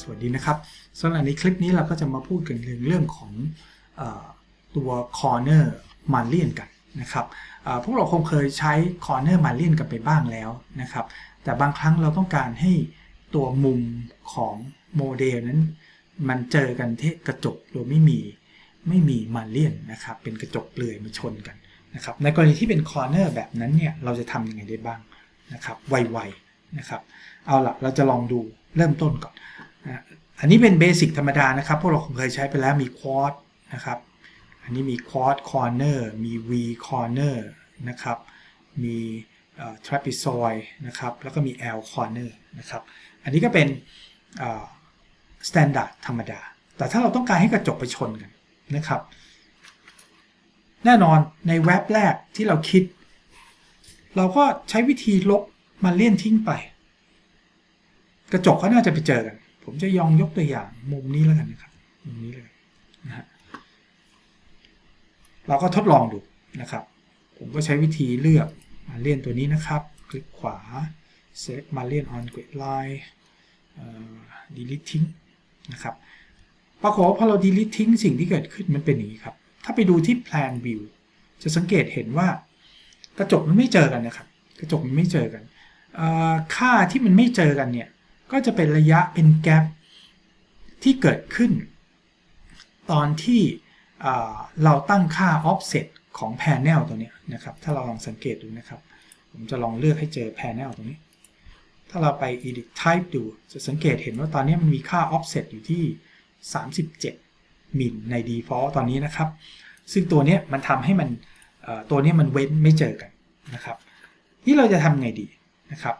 สวัสดีนะครับสำหรับในคลิปนี้เราก็จะมาพูดกันถึงเรื่องของอตัว corner m a r l i a n กันนะครับพวกเราคงเคยใช้ corner m a r l i a n กันไปบ้างแล้วนะครับ แต่บางครั้งเราต้องการให้ตัวมุมของโมเดลนั้น มันเจอกันที่กระจกโดยไม่มีไม่มีมาเลียนนะครับ เป็นกระจกเปลือยมาชนกันนะครับ ในกรณีที่เป็นคอร์เนอร์แบบนั้นเนี่ย เราจะทำยังไงได้บ้างนะครับ ไวๆนะครับ เอาละเราจะลองดูเริ่มต้นก่อน อันนี้เป็นเบสิกธรรมดานะครับ พวกเราคงเคยใช้ไปแล้วมีควอดนะครับ อันนี้มีควอดคอร์เนอร์มี V คอร์เนอร์นะครับ มีทรัพ e ซอยนะครับ แล้วก็มี L คอร์เนอร์นะครับ อันนี้ก็เป็นสแตนดาร์ดธรรมดา แต่ถ้าเราต้องการให้กระจกไปชนกันนะครับ แน่นอนในเว็บแรกที่เราคิด เราก็ใช้วิธีลบมันเลี่ยนทิ้งไป กระจกก็น่าจะไปเจอกัน ผมจะยองยกตัวอย่างมุมนี้แล้วกันนะครับ มุมนี้เลยนะฮะเราก็ทดลองดูนะครับ ผมก็ใช้วิธีเลือกมาเลี่ยนตัวนี้นะครับ คลิกขวา select มาเลี่ยน on grid line delete ทิ้งนะครับปรากฏว่าพอเรา delete ทิ้งสิ่งที่เกิดขึ้นมันเป็นอย่างนี้ครับ ถ้าไปดูที่ plan view จะสังเกตเห็นว่ากระจกมันไม่เจอกันนะครับ กระจกมันไม่เจอกัน ค่าที่มันไม่เจอกันเนี่ย ก็จะเป็นระยะเป็นแกลที่เกิดขึ้น ตอนที่เราตั้งค่า offset ของ panel ตัวนี้นะครับ ถ้าเราลองสังเกตดูนะครับ ผมจะลองเลือกให้เจอ panel ตรงนี้ ถ้าเราไป edit type ดู จะสังเกตเห็นว่าตอนนี้มันมีค่า offset อยู่ที่ 37มิลใน default ตอนนี้นะครับ ซึ่งตัวนี้มันทำให้มันตัวนี้มันเว้นไม่เจอกันนะครับ นี่เราจะทำไงดีนะครับ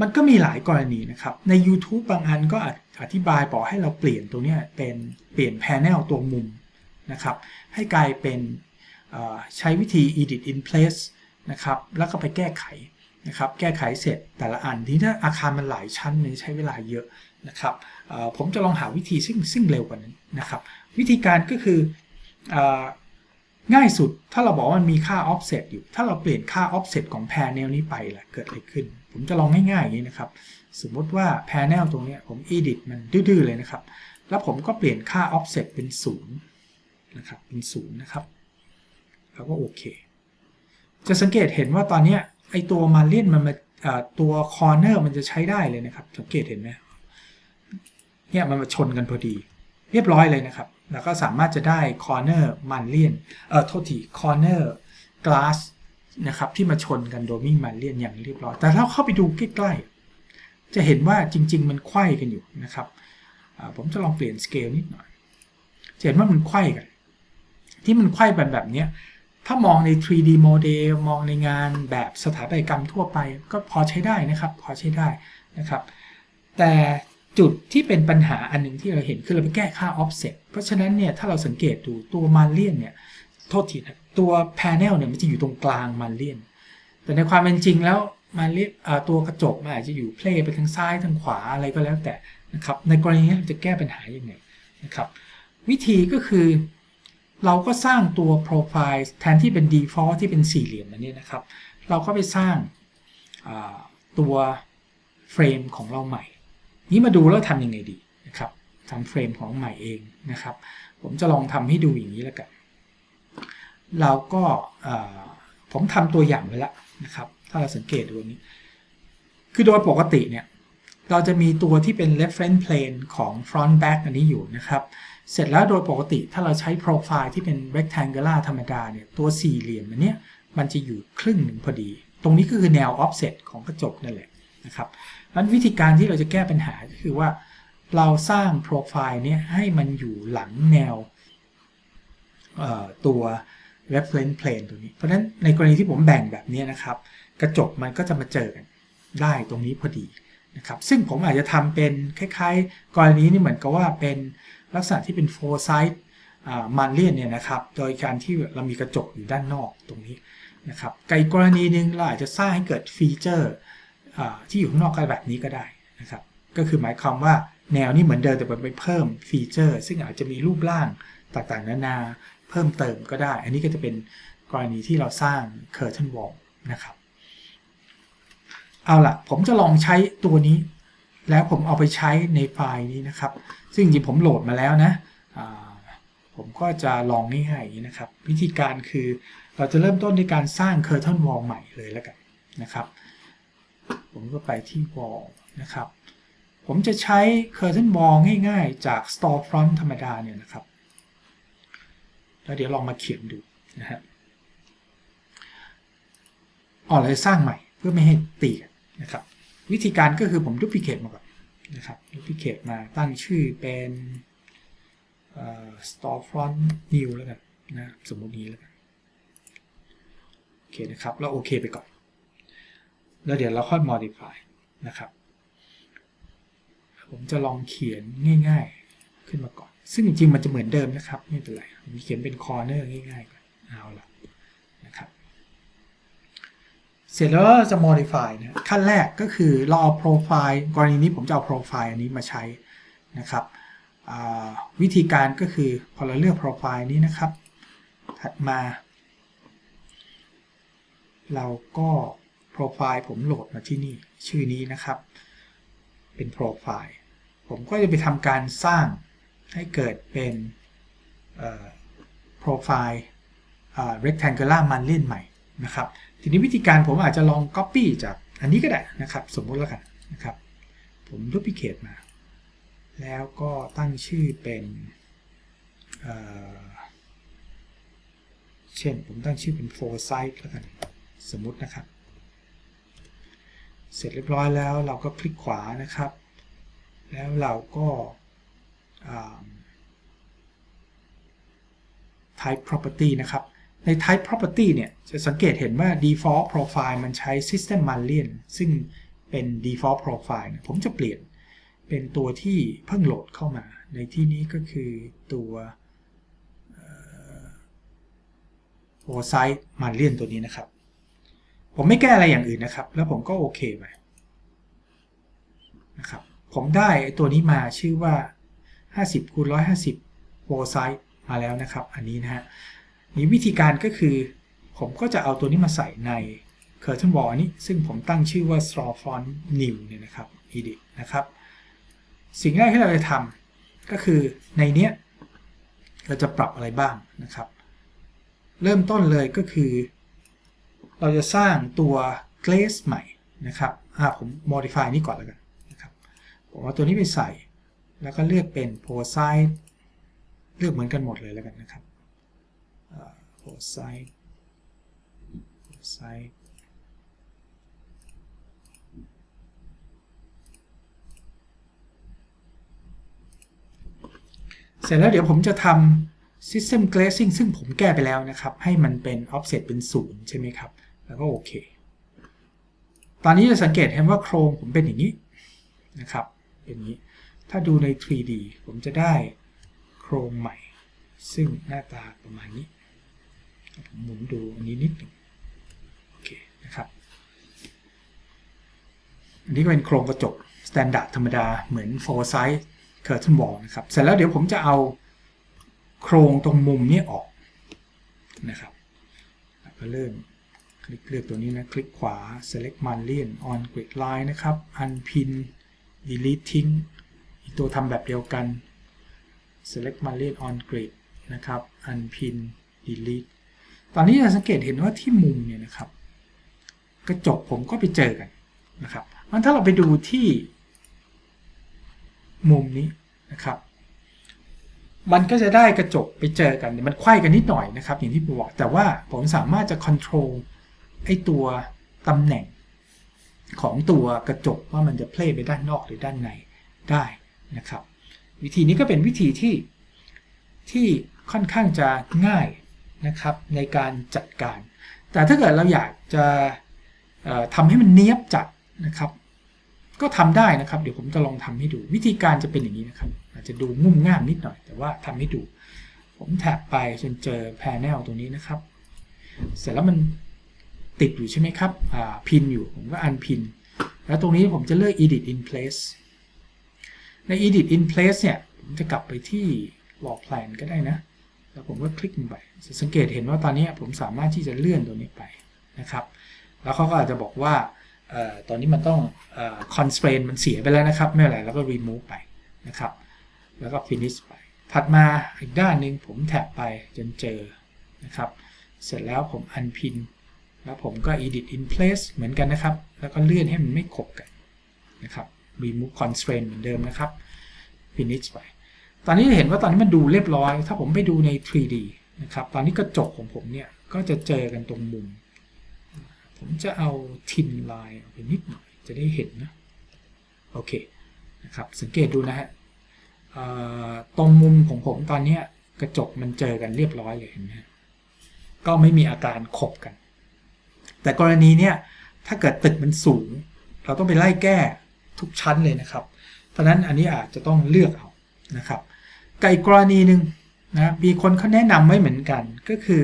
มันก็มีหลายกรณีนะครับ ใน YouTube บางอันก็อธิบายบอกให้เราเปลี่ยนตัวนี้เป็นเปลี่ยน panel ตัวมุมนะครับ ให้กลายเป็นใช้วิธี edit in place นะครับ แล้วก็ไปแก้ไขนะครับ แก้ไขเสร็จแต่ละอันที่ถ้าอาคารมันหลายชั้นเนี่ยใช้เวลาเยอะนะครับผมจะลองหาวิธีซึ่งซึ่งเร็วกว่านั้นนะครับ วิธีการก็คือง่ายสุดถ้าเราบอกว่ามันมีค่า offset อยู่ ถ้าเราเปลี่ยนค่า offset ของ panel นี้ไปล่ะเกิดอะไรขึ้น ผมจะลองง่ายๆอย่างนี้นะครับ สมมติว่า panel ตรงนี้ผม edit มันดื้อๆเลยนะครับ แล้วผมก็เปลี่ยนค่า offset เป็น 0 นะครับ เป็น 0 นะครับ แล้วก็โอเค จะสังเกตเห็นว่าตอนนี้ไอตัวมาเล่นมันมาตัวคอร์เนอร์มันจะใช้ได้เลยนะครับ สังเกตเห็นไหมเนี่ยมันมาชนกันพอดี เรียบร้อยเลยนะครับ แล้วก็สามารถจะได้คอร์เนอร์มันเลียน เอ่อ โทษทีคอร์เนะครับที่มาชนกันโดยมีมันเลียนอย่างเรียบร้อย แต่ถ้าเข้าไปดูใกล้ๆ จะเห็นว่าจริง ๆ มันไขว้กันอยู่นะครับ ผมจะลองเปลี่ยนสเกลนิดหน่อยจะเห็นว่ามันไขว้กัน ที่มันไขว้แบบแบบนี้ถ้ามองใน 3D โมเดลมองในงานแบบสถาปัตยกรรมทั่วไป ก็พอใช้ได้นะครับ พอใช้ได้นะครับ แต่จุดที่เป็นปัญหาอันหนึ่งที่เราเห็นคือเราไปแก้ค่า offset เพราะฉะนั้นเนี่ยถ้าเราสังเกตดูตัวมาเลียนเนี่ยโทษทีนะ ตัว panel เนี่ยมันจะอยู่ตรงกลางมาเลียน แต่ในความเป็นจริงแล้วมาเลียนตัวกระจกมันอาจจะอยู่เพลย์ไปทางซ้ายทางขวาอะไรก็แล้วแต่นะครับ ในกรณีนี้เราจะแก้ปัญหายังไงนะครับ วิธีก็คือเราก็สร้างตัวโปรไฟล์แทนที่เป็น default ที่เป็นสี่เหลี่ยมอันนี้นะครับ เราก็ไปสร้างตัวเฟรมของเราใหม่ นี้มาดูแล้วทำยังไงดีนะครับทำเฟรมของใหม่เองนะครับ ผมจะลองทำให้ดูอย่างนี้แล้วกัน เราก็ผมทำตัวอย่างไว้แล้วนะครับ ถ้าเราสังเกตดูนี้ คือโดยปกติเนี่ย เราจะมีตัวที่เป็น reference plane ของ front back อันนี้อยู่นะครับ เสร็จแล้วโดยปกติถ้าเราใช้โปรไฟล์ที่เป็น rectangular ธรรมดาเนี่ย ตัวสี่เหลี่ยมอันนี้มันจะอยู่ครึ่งหนึ่งพอดี ตรงนี้ก็คือแนว offset ของกระจกนั่นแหละนะครับนั้นวิธีการที่เราจะแก้ปัญหาก็คือว่าเราสร้างโปรไฟล์นี้ให้มันอยู่หลังแนวตัว reference plane ตัวนี้ เพราะฉะนั้นในกรณีที่ผมแบ่งแบบนี้นะครับ กระจกมันก็จะมาเจอกันได้ตรงนี้พอดีนะครับ ซึ่งผมอาจจะทำเป็นคล้ายๆ กรณีนี้เหมือนกับว่าเป็นลักษณะที่เป็นโฟร์ไซต์มันเลียนเนี่ยนะครับ โดยการที่เรามีกระจกอยู่ด้านนอกตรงนี้นะครับไกกรณีหนึ่งเราอาจจะสร้างให้เกิดฟีเจอร์ที่อยู่ข้างนอกก็แบบนี้ก็ได้นะครับ ก็คือหมายความว่าแนวนี้เหมือนเดิมแต่ไปเพิ่มฟีเจอร์ ซึ่งอาจจะมีรูปร่างต่างๆ นานา เพิ่มเติมก็ได้ อันนี้ก็จะเป็นกรณีที่เราสร้าง curtain wall นะครับ เอาละผมจะลองใช้ตัวนี้ แล้วผมเอาไปใช้ในไฟล์นี้นะครับ ซึ่งจริงผมโหลดมาแล้วนะผมก็จะลองง่ายๆอย่างนี้นะครับ วิธีการคือเราจะเริ่มต้นด้วยการสร้าง Curtain Wall ใหม่เลยแล้วกันนะครับ ผมก็ไปที่ Wall นะครับ ผมจะใช้ Curtain Wall ง่ายๆ จาก Storefront ธรรมดาเนี่ยนะครับ แล้วเดี๋ยวลองมาเขียนดูนะฮะอ๋อเราจะสร้างใหม่เพื่อไม่ให้ตีกันนะครับ วิธีการก็คือผม duplicate มาก่อนนะครับ duplicate มาตั้งชื่อเป็น storefront new แล้วกันนะสมมุตินี้แล้วกันโอเคนะครับ แล้วโอเคไปก่อน แล้วเดี๋ยวเราค่อย modify นะครับ ผมจะลองเขียนง่ายๆขึ้นมาก่อน ซึ่งจริงๆมันจะเหมือนเดิมนะครับ ไม่เป็นไร เขียนเป็น corner ง่ายๆก่อนเอาละนะครับเสร็จแล้วจะ modify นะขั้นแรกก็คือเราเอา profile กรณีนี้ผมจะเอา profile อันนี้มาใช้นะครับวิธีการก็คือพอเราเลือก profile นี้นะครับ ถัดมา เราก็ profile ผมโหลดมาที่นี่ ชื่อนี้นะครับ เป็น profile ผมก็จะไปทำการสร้างให้เกิดเป็น เอ่อ profile อ่า rectangular margin ใหม่นะครับทีนี้วิธีการผมอาจจะลอง Copy จากอันนี้ก็ได้นะครับ สมมุติแล้วกันนะครับ ผม Duplicate มา แล้วก็ตั้งชื่อเป็นเเช่นผมตั้งชื่อเป็น Foresight แล้วกันสมมุตินะครับ เสร็จเรียบร้อยแล้วเราก็คลิกขวานะครับ แล้วเราก็า type property นะครับ ใน type property เนี่ยจะสังเกตเห็นว่า default profile มันใช้ system Malian ซึ่งเป็น default profile ผมจะเปลี่ยนเป็นตัวที่เพิ่งโหลดเข้ามา ในที่นี้ก็คือตัวเอ่อ Foresight Malian ตัวนี้นะครับ ผมไม่แก้อะไรอย่างอื่นนะครับ แล้วผมก็โอเคไปนะครับผมได้ตัวนี้มาชื่อว่า 50คูณ150 Foresight มาแล้วนะครับ อันนี้นะฮะมีวิธีการก็คือ ผมก็จะเอาตัวนี้มาใส่ใน Curtain Wall อันนี้ ซึ่งผมตั้งชื่อว่า Straw Font New เนี่ยนะครับ Edit นะครับ สิ่งแรกที่เราจะทำก็คือในเนี้ยเราจะปรับอะไรบ้างนะครับ เริ่มต้นเลยก็คือ เราจะสร้างตัว glaze ใหม่นะครับอ่าผม modify นี่ก่อนแล้วกันนะครับผมเอาตัวนี้ไปใส่ แล้วก็เลือกเป็น Foresight เลือกเหมือนกันหมดเลยแล้วกันนะครับ Foresight Foresight เสร็จแล้วเดี๋ยวผมจะทำ System Glazing ซึ่งผมแก้ไปแล้วนะครับ ให้มันเป็น Offset เป็นศูนย์ใช่ไหมครับ แล้วก็โอเค ตอนนี้จะสังเกตเห็นว่าโครงผมเป็นอย่างนี้นะครับ เป็นอย่างนี้ ถ้าดูใน 3D ผมจะได้ ครงใหม่ ซึ่งหน้าตาประมาณนี้ผมหมุนดูอันนี้นิดหนึ่งโอเคนะครับ อันนี้ก็เป็นโครงกระจก Standard ธรรมดาเหมือน Foresight Curtain Wall นะครับ เสร็จแล้วเดี๋ยวผมจะเอาโครงตรงมุมนี้ออกนะครับก็เริ่มคลิกเลือกตัวนี้นะ คลิกขวา select margin on grid line นะครับ unpin delete ทิ้งอีกตัวทำแบบเดียวกัน select margin on grid นะครับ unpin delete ตอนนี้จะสังเกตเห็นว่าที่มุมเนี่ยนะครับ กระจกผมก็ไปเจอกันนะครับมันถ้าเราไปดูที่มุมนี้นะครับ มันก็จะได้กระจกไปเจอกันมันไขว้กันนิดหน่อยนะครับ อย่างที่ผมบอกแต่ว่าผมสามารถจะ control ไอตัวตำแหน่งของตัวกระจกว่ามันจะเพลย์ไปด้านนอกหรือด้านในได้นะครับ วิธีนี้ก็เป็นวิธีที่ที่ค่อนข้างจะง่ายนะครับในการจัดการ แต่ถ้าเกิดเราอยากจะทำให้มันเนี้ยบจัดนะครับ ก็ทำได้นะครับ เดี๋ยวผมจะลองทำให้ดู วิธีการจะเป็นอย่างนี้นะครับ อาจจะดูงุ่มง่ามนิดหน่อย แต่ว่าทำให้ดู ผมแท็บไปจนเจอแพนเนลตรงนี้นะครับ เสร็จแล้วมันติดอยู่ใช่ไหมครับพินอยู่ผมก็อันพิน แล้วตรงนี้ผมจะเลือก edit in place ใน edit in place เนี่ยผมจะกลับไปที่ wall plan ก็ได้นะ แล้วผมก็คลิกลงไป สังเกตเห็นว่าตอนนี้ผมสามารถที่จะเลื่อนตัวนี้ไปนะครับ แล้วเขาก็อาจจะบอกว่าออตอนนี้มันต้องเอ่อ constraint มันเสียไปแล้วนะครับ ไม่เป็นไรแล้วก็ remove ไปนะครับ แล้วก็ finish ไป ถัดมาอีกด้านหนึ่งผมแท็บไปจนเจอนะครับ เสร็จแล้วผม unpin แล้วผมก็ edit in place เหมือนกันนะครับ แล้วก็เลื่อนให้มันไม่ขบกันนะครับ remove constraint เหมือนเดิมนะครับ finish ไป ตอนนี้เห็นว่าตอนนี้มันดูเรียบร้อย ถ้าผมไปดูใน 3D นะครับ ตอนนี้กระจกของผมเนี่ยก็จะเจอกันตรงมุม ผมจะเอาทินไลน์ออกไปนิดหน่อย จะได้เห็นนะ โอเค นะครับ สังเกตดูนะฮะตรงมุมของผมตอนนี้กระจกมันเจอกันเรียบร้อยเลยเห็นไหมฮะก็ไม่มีอาการขบกัน แต่กรณีเนี้ยถ้าเกิดตึกมันสูง เราต้องไปไล่แก้ ทุกชั้นเลยนะครับ เพราะนั้นอันนี้อาจจะต้องเลือกเอานะครับกับอีกกรณีหนึ่งนะมีคนเขาแนะนำไว้เหมือนกันก็คือ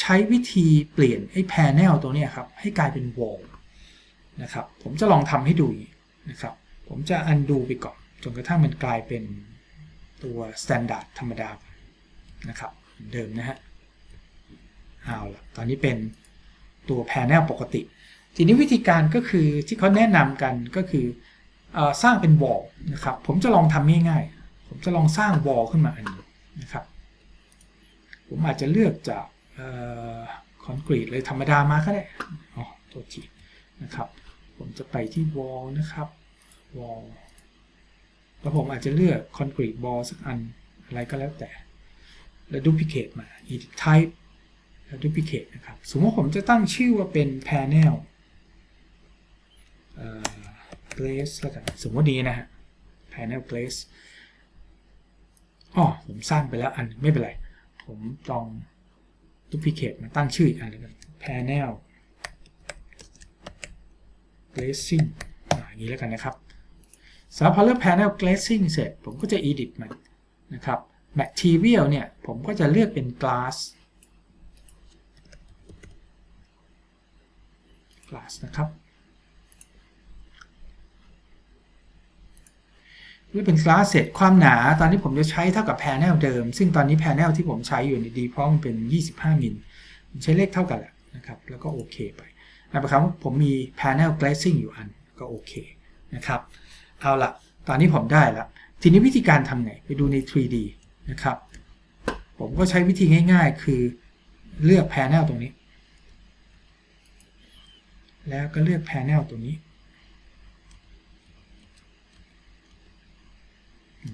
ใช้วิธีเปลี่ยนไอ้แพนเนลตัวนี้ครับ ให้กลายเป็นวอลนะครับ ผมจะลองทำให้ดูนะครับ ผมจะอันดูไปก่อน จนกระทั่งมันกลายเป็นตัวสแตนดาร์ดธรรมดานะครับเดิมนะฮะเอาละตอนนี้เป็นตัวแพนเนลปกติ ทีนี้วิธีการก็คือที่เขาแนะนำกันก็คือ สร้างเป็นวอลนะครับ ผมจะลองทำง่ายๆ ผมจะลองสร้างวอลขึ้นมาอันนี้นะครับ ผมอาจจะเลือกจากคอนกรีตเลยธรรมดามาก็ได้ อ๋อ ตัวทีนะครับ ผมจะไปที่วอลนะครับ วอล แล้วผมอาจจะเลือกคอนกรีตบอลสักอันอะไรก็แล้วแต่ แล้วดูพิเคตมา edit type แล้วดูพิเคตนะครับ สมมติผมจะตั้งชื่อว่าเป็น panel เอ่อ glaze แล้วกันสมมตินี้นะฮะ panel glaze อ๋อผมสร้างไปแล้วอันไม่เป็นไร ผมลองดูพิเคตมาตั้งชื่ออีกอันเลยกัน panel glazing อ่าอย่างนี้แล้วกันนะครับสำหรับพอเลือก panel glazing เสร็จ ผมก็จะ edit มันนะครับ material เนี่ย ผมก็จะเลือกเป็น glass glass นะครับ เลือกเป็น glass เสร็จความหนาตอนนี้ผมจะใช้เท่ากับ panel เดิม ซึ่งตอนนี้ panel ที่ผมใช้อยู่ใน default มันเป็น 25มิลผมใช้เลขเท่ากันแหละนะครับ แล้วก็โอเคไปนะครับผมมี panel glazing อยู่อันก็โอเคนะครับ เอาละตอนนี้ผมได้แล้วทีนี้วิธีการทำไง ไปดูใน 3D นะครับ ผมก็ใช้วิธีง่ายๆ คือเลือก panel ตรงนี้ แล้วก็เลือก panel ตรงนี้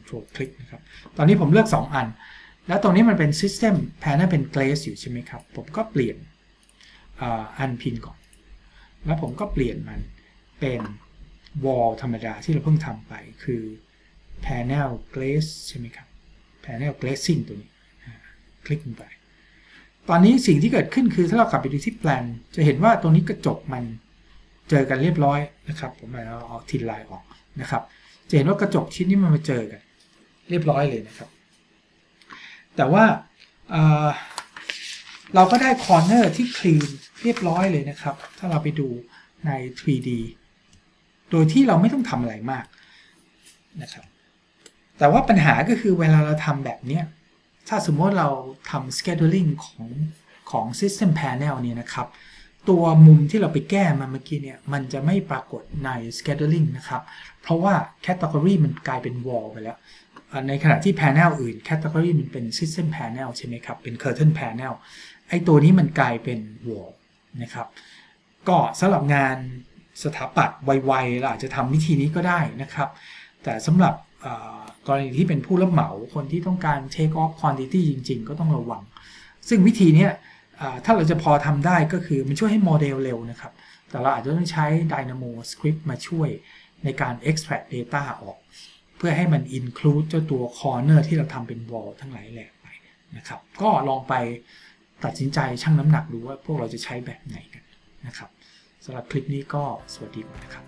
โชว์คลิกนะครับ ตอนนี้ผมเลือก 2 อัน แล้วตรงนี้มันเป็น system panel เป็น glaze อยู่ใช่ไหมครับ ผมก็เปลี่ยนอันพินก่อน แล้วผมก็เปลี่ยนมันเป็น wall ธรรมดาที่เราเพิ่งทำไปคือ panel glaze ใช่ไหมครับ panel glazing ตัวนี้คลิกลงไป ตอนนี้สิ่งที่เกิดขึ้นคือถ้าเรากลับไปดูที่แปลนจะเห็นว่าตรงนี้กระจกมันเจอกันเรียบร้อยนะครับ ผมเอาเอาทินไลน์ออกนะครับ จะเห็นว่ากระจกชิ้นนี้มันมาเจอกัน เรียบร้อยเลยนะครับ แต่ว่าเเราก็ได้คอร์เนอร์ที่คลีนเรียบร้อยเลยนะครับ ถ้าเราไปดูใน 3D โดยที่เราไม่ต้องทำอะไรมากนะครับ แต่ว่าปัญหาก็คือเวลาเราทำแบบนี้ ถ้าสมมติเราทำ scheduling ของของ system panel เนี่ยนะครับ ตัวมุมที่เราไปแก้มาเมื่อกี้เนี่ย มันจะไม่ปรากฏใน scheduling นะครับ เพราะว่า category มันกลายเป็น wall ไปแล้ว ในขณะที่ panel อื่น category มันเป็น system panel ใช่ไหมครับ เป็น curtain panel ไอตัวนี้มันกลายเป็น wall นะครับ ก็สำหรับงานสถาปัตย์ไวๆเราอาจจะทำวิธีนี้ก็ได้นะครับ แต่สำหรับกรณีที่เป็นผู้รับเหมาคนที่ต้องการ take off quantity จริง ๆ ก็ต้องระวัง ซึ่งวิธีนี้ถ้าเราจะพอทำได้ก็คือมันช่วยให้โมเดลเร็วนะครับ แต่เราอาจจะต้องใช้ Dynamo Script มาช่วยในการ extract data ออก เพื่อให้มัน include เจ้าตัว corner ที่เราทำเป็น wall ทั้งหลายแหล่ไปนะครับ ก็ลองไปตัดสินใจชั่งน้ำหนักดูว่าพวกเราจะใช้แบบไหนกันนะครับสำหรับคลิปนี้ก็สวัสดีก่อนนะครับ